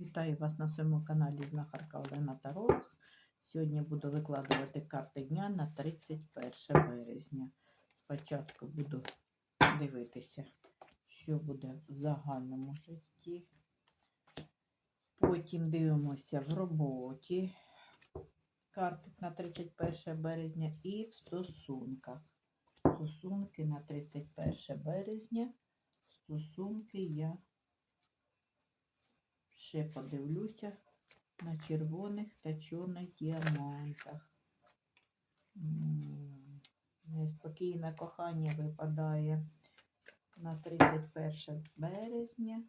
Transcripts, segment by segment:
Вітаю вас на своєму каналі Знахарка Олена Таролог. Сьогодні буду викладувати карти дня на 31 березня. Спочатку буду дивитися, що буде в загальному житті. Потім дивимося в роботі карти на 31 березня і в стосунках. Стосунки на 31 березня. Стосунки я ще подивлюся на червоних та чорних діамантах. Неспокійне кохання випадає на 31 березня.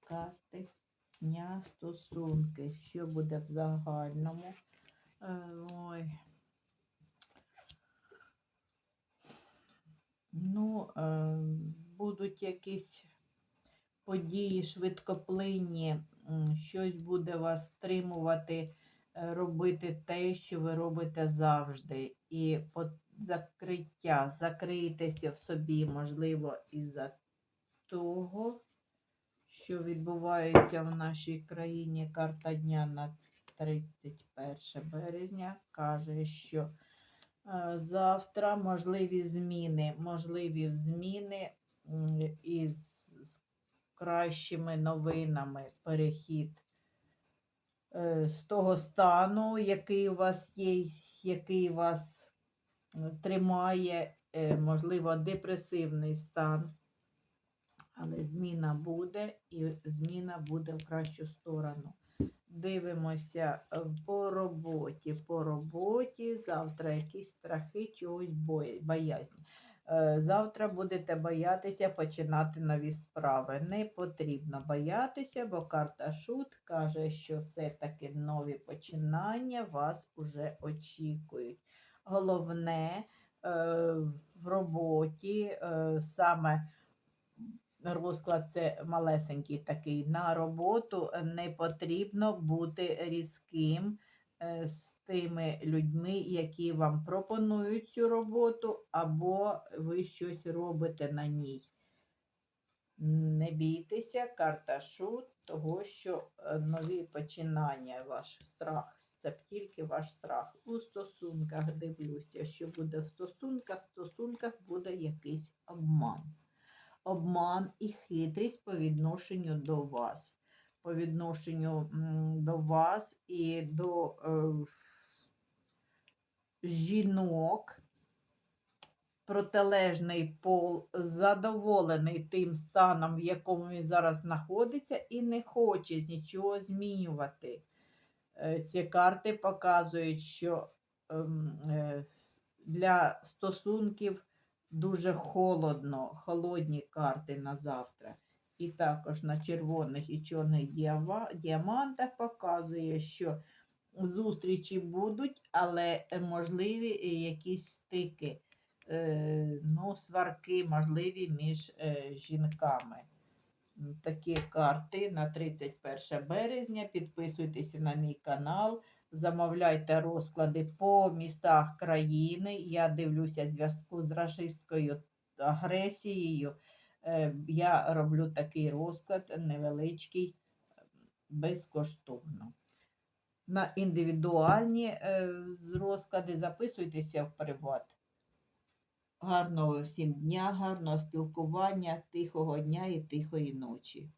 Карти дня стосунки. Що буде в загальному? Е, Ой. Ну, е, будуть якісь події швидкоплинні, щось буде вас стримувати е, робити те, що ви робите завжди. І закриття, закрийтеся в собі, можливо, із-за того, що відбувається в нашій країні. Карта дня на 31 березня каже, що е, завтра можливі зміни, можливі зміни із кращими новинами перехід е, з того стану, який у вас є, який вас е, тримає, е, можливо, депресивний стан. Але зміна буде, і зміна буде в кращу сторону. Дивимося по роботі. По роботі завтра якісь страхи, чогось боязні. Е, Завтра будете боятися починати нові справи. Не потрібно боятися, бо карта Шут каже, що все-таки нові починання вас уже очікують. Головне е, в роботі е, саме розклад це малесенький такий. На роботу не потрібно бути різким з тими людьми, які вам пропонують цю роботу, або ви щось робите на ній. Не бійтеся, карта шут, того, що е, нові починання, ваш страх, це тільки ваш страх. У стосунках дивлюся, що буде в стосунках, в стосунках буде якийсь обман обман і хитрість по відношенню до вас. По відношенню до вас і до е, жінок. Протилежний пол задоволений тим станом, в якому він зараз знаходиться, і не хоче нічого змінювати. Е, Ці карти показують, що ем, е, для стосунків дуже холодно, холодні карти на завтра. І також на червоних і чорних діамантах показує, що зустрічі будуть, але можливі якісь стики, е, ну, сварки можливі між е, жінками. Такі карти на 31 березня. Підписуйтеся на мій канал. Замовляйте розклади по містах країни. Я дивлюся зв'язку з рашистською агресією. Е, Я роблю такий розклад невеличкий, безкоштовно. На індивідуальні е, розклади записуйтеся в приват. Гарного всім дня, гарного спілкування, тихого дня і тихої ночі.